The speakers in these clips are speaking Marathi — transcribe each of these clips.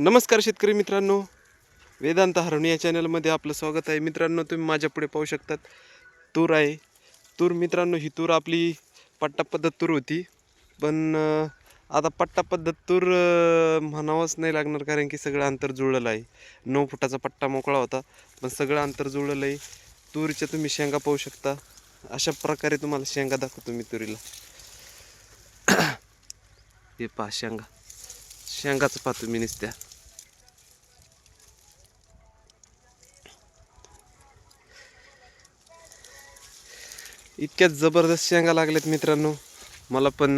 नमस्कार शेतकरी मित्रांनो. वेदांत हरवणी या चॅनलमध्ये आपलं स्वागत आहे. मित्रांनो तुम्ही माझ्या पुढे पाहू शकतात तूर आहे. तूर मित्रांनो ही तूर आपली पट्टा पद्धत तूर होती. पण आता पट्टा पद्धत तूर म्हणावंच नाही लागणार कारण की सगळं अंतर जुळलेलं आहे. नऊ फुटाचा पट्टा मोकळा होता पण सगळं अंतर जुळलेलं आहे. तूरच्या तुम्ही शेंगा पाहू शकता. अशा प्रकारे तुम्हाला शेंगा दाखवतो मी तुरीला. हे पहा शेंगा. शेंगाच पाहतो मी निसत्या. इतक्यात जबरदस्त शेंगा लागल्यात मित्रांनो. मला पण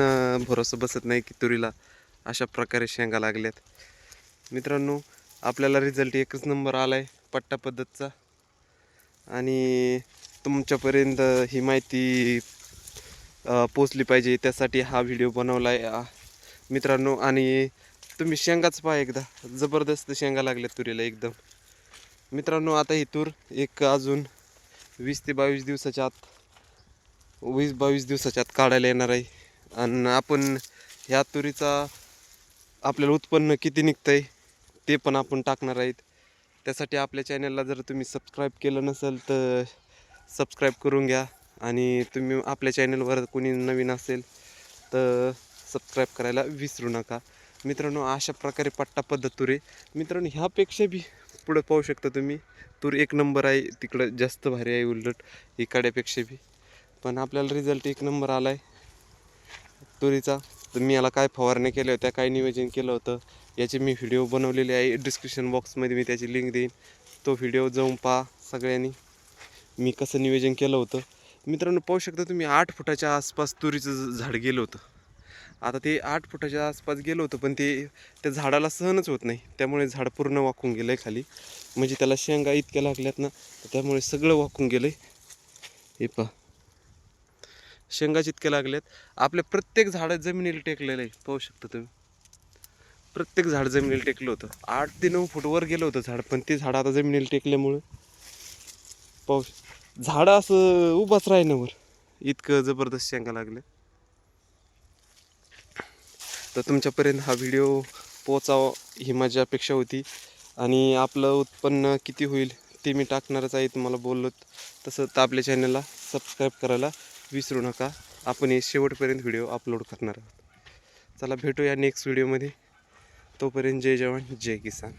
भरोसा बसत नाही की तुरीला अशा प्रकारे शेंगा लागल्यात. मित्रांनो आपल्याला रिझल्ट एकच नंबर आला आहे पट्टा पद्धतचा. आणि तुमच्यापर्यंत ही माहिती पोचली पाहिजे. त्यासाठी हा व्हिडिओ बनवला आहे मित्रांनो. आणि तुम्ही शेंगाच पहा एकदा. जबरदस्त शेंगा लागल्यात तुरीला एकदम. मित्रांनो आता ही तूर एक अजून वीस ते बावीस दिवसाच्या आत वीस बावीस दिवसाच्या आत काढायला येणार आहे. आणि आपण ह्या तुरीचा आपल्याला उत्पन्न किती निघतं आहे ते पण आपण टाकणार आहेत. त्यासाठी आपल्या चॅनलला जर तुम्ही सबस्क्राईब केलं नसेल तर सबस्क्राईब करून घ्या. आणि तुम्ही आपल्या चॅनलवर कोणी नवीन असेल तर सबस्क्राईब करायला विसरू नका. मित्रांनो अशा प्रकारे पट्टा पद्धत तुरे. मित्रांनो ह्यापेक्षा बी पुढं पाहू शकता तुम्ही. तूर एक नंबर आहे तिकडं जास्त भारी आहे उलट. इकाड्यापेक्षा बी. पण आपल्याला रिझल्ट एक नंबर आला आहे तुरीचा. तर मी याला काय फवारण्या केल्या होत्या काय नियोजन केलं होतं याचे मी व्हिडिओ बनवलेले आहे. डिस्क्रिप्शन बॉक्समध्ये मी त्याची लिंक देईन. तो व्हिडिओ जाऊन पहा सगळ्यांनी. मी कसं नियोजन केलं होतं. मित्रांनो पाहू शकता तुम्ही आठ फुटाच्या आसपास तुरीचं झाड गेलं होतं. आता ते आठ फुटाच्या आसपास गेलं होतं पण ते त्या झाडाला सहनच होत नाही. त्यामुळे झाड पूर्ण वाकून गेलं आहे खाली. म्हणजे त्याला शेंगा इतक्या लागल्यात ना त्यामुळे सगळं वाकून गेलं आहे हे पहा. शेंगाच इतके आहेत आपल्या प्रत्येक झाडं जमिनीला टेकलेलं आहे पाहू शकता तुम्ही. प्रत्येक झाड जमिनीला टेकलं होतं. आठ ते नऊ फूटवर गेलं होतं झाड पण ते झाड आता जमिनीला टेकल्यामुळं. पाहू झाडं असं उभाच राहिल्यावर इतकं जबरदस्त शेंगा लागले. तर तुमच्यापर्यंत हा व्हिडिओ पोचावा ही माझी अपेक्षा होती. आणि आपलं उत्पन्न किती होईल ते मी टाकणारच आहे तुम्हाला बोललो तसं तर आपल्या चॅनलला सबस्क्राईब करायला विसरू नका. आपण हे शेवटपर्यंत व्हिडिओ अपलोड करणार आहोत. चला भेटूया नेक्स्ट व्हिडिओमध्ये तोपर्यंत जय जवान जय किसान.